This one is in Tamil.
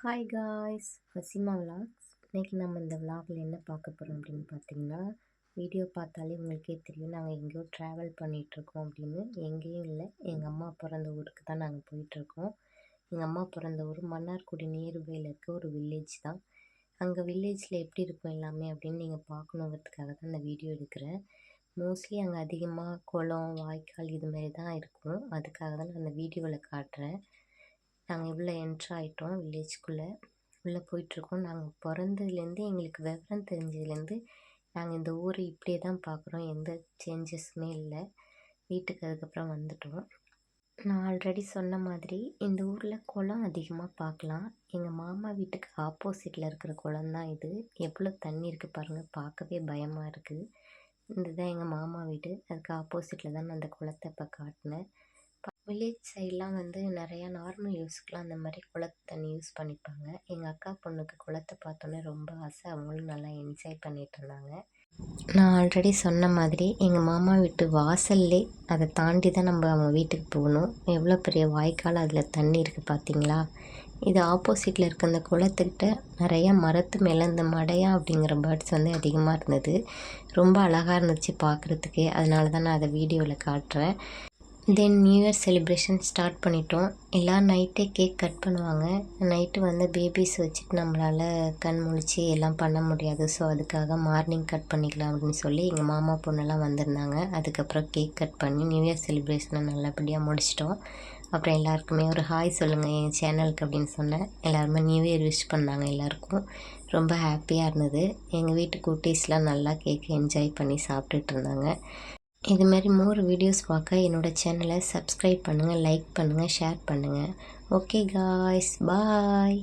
ஹாய் காய்ஸ் ஃபசிமா விலாக்ஸ் இன்றைக்கி நம்ம இந்த விலாகில் என்ன பார்க்க போகிறோம் அப்படின்னு பார்த்தீங்கன்னா வீடியோ பார்த்தாலே உங்களுக்கே தெரியும். நாங்கள் எங்கேயோ ட்ராவல் பண்ணிகிட்ருக்கோம் அப்படின்னு. எங்கேயும் இல்லை. எங்கள் அம்மா பிறந்த ஊருக்கு தான் நாங்கள் போயிட்டுருக்கோம். எங்கள் அம்மா பிறந்த ஊர் மன்னார்குடி நியர்பையில் இருக்க ஒரு வில்லேஜ் தான். அங்கே வில்லேஜில் எப்படி இருக்கும் எல்லாமே அப்படின்னு நீங்கள் பார்க்கணுங்கிறதுக்காக தான் இந்த வீடியோ எடுக்கிறேன். மோஸ்ட்லி அங்கே அதிகமாக குளம் வாய்க்கால் இதுமாரி தான் இருக்கும். அதுக்காக தான் நான் அந்த வீடியோவில் காட்டுறேன். நாங்கள் உள்ளே என்ட்ரு ஆகிட்டோம் வில்லேஜ்குள்ளே உள்ளே போயிட்டுருக்கோம். நாங்கள் பிறந்ததுலேருந்து எங்களுக்கு விவரம் தெரிஞ்சதுலேருந்து நாங்கள் இந்த ஊரை இப்படியே தான் பார்க்குறோம் எந்த சேஞ்சஸுமே இல்லை. வீட்டுக்கு அதுக்கப்புறம் வந்துட்டோம். நான் ஆல்ரெடி சொன்ன மாதிரி இந்த ஊரில் குளம் அதிகமாக பார்க்கலாம் எங்கள் மாமா வீட்டுக்கு ஆப்போசிட்டில் இருக்கிற குளம் தான் இது. எவ்வளோ தண்ணி இருக்குது பாருங்கள் பார்க்கவே பயமாக இருக்குது இதுதான் எங்கள் மாமா வீடு. அதுக்கு ஆப்போசிட்டில் தான் நான் அந்த குளத்தை இப்போ காட்டினேன். வில்லேஜ் சைட்லாம் வந்து நிறையா நார்மல் யூஸ்க்குலாம் அந்த மாதிரி குளத்து தண்ணி யூஸ் பண்ணிப்பாங்க. எங்கள் அக்கா பொண்ணுக்கு குளத்தை பார்த்தோன்னே ரொம்ப ஆசை. அவங்களும் நல்லா என்ஜாய் பண்ணிகிட்டு இருந்தாங்க நான் ஆல்ரெடி சொன்ன மாதிரி எங்கள் மாமா வீட்டு வாசல்லே அதை தாண்டி தான் நம்ம அவங்க வீட்டுக்கு போகணும். எவ்வளோ பெரிய வாய்க்கால் அதில் தண்ணி இருக்குது பார்த்தீங்களா? இது ஆப்போசிட்டில் இருக்க அந்த குளத்துக்கிட்ட நிறையா மரத்து மேலே இந்த மடையா அப்படிங்கிற பேர்ட்ஸ் வந்து அதிகமாக இருந்தது. ரொம்ப அழகாக இருந்துச்சு பார்க்குறதுக்கே. அதனால தான் நான் அதை வீடியோவில் காட்டுறேன். Then new year celebration start பண்ணிட்டோம். எல்லாம் நைட்டே கேக் கட் பண்ணுவாங்க. நைட்டு வந்து பேபிஸ் வச்சுட்டு நம்மளால் கண் முழிச்சு எல்லாம் பண்ண முடியாது. ஸோ அதுக்காக மார்னிங் கட் பண்ணிக்கலாம் அப்படின்னு சொல்லி எங்கள் மாமா பொண்ணெல்லாம் வந்திருந்தாங்க. அதுக்கப்புறம் கேக் கட் பண்ணி நியூ இயர் செலிப்ரேஷனை நல்லபடியாக முடிச்சிட்டோம். அப்புறம் எல்லாருக்குமே ஒரு ஹாய் சொல்லுங்கள் என் சேனலுக்கு அப்படின்னு சொன்னேன். எல்லாருமே நியூ இயர் விஷ் பண்ணாங்க எல்லாருக்கும். ரொம்ப ஹாப்பியாக இருந்தது. எங்கள் வீட்டு குட்டீஸ்லாம் நல்லா கேக் என்ஜாய் பண்ணி சாப்பிட்டுட்டு இருந்தாங்க. இதுமாரி மோர் வீடியோஸ் பார்க்க என்னோடய சேனலை சப்ஸ்கிரைப் பண்ணுங்கள் லைக் பண்ணுங்கள் ஷேர் பண்ணுங்கள் ஓகே காய்ஸ் பாய்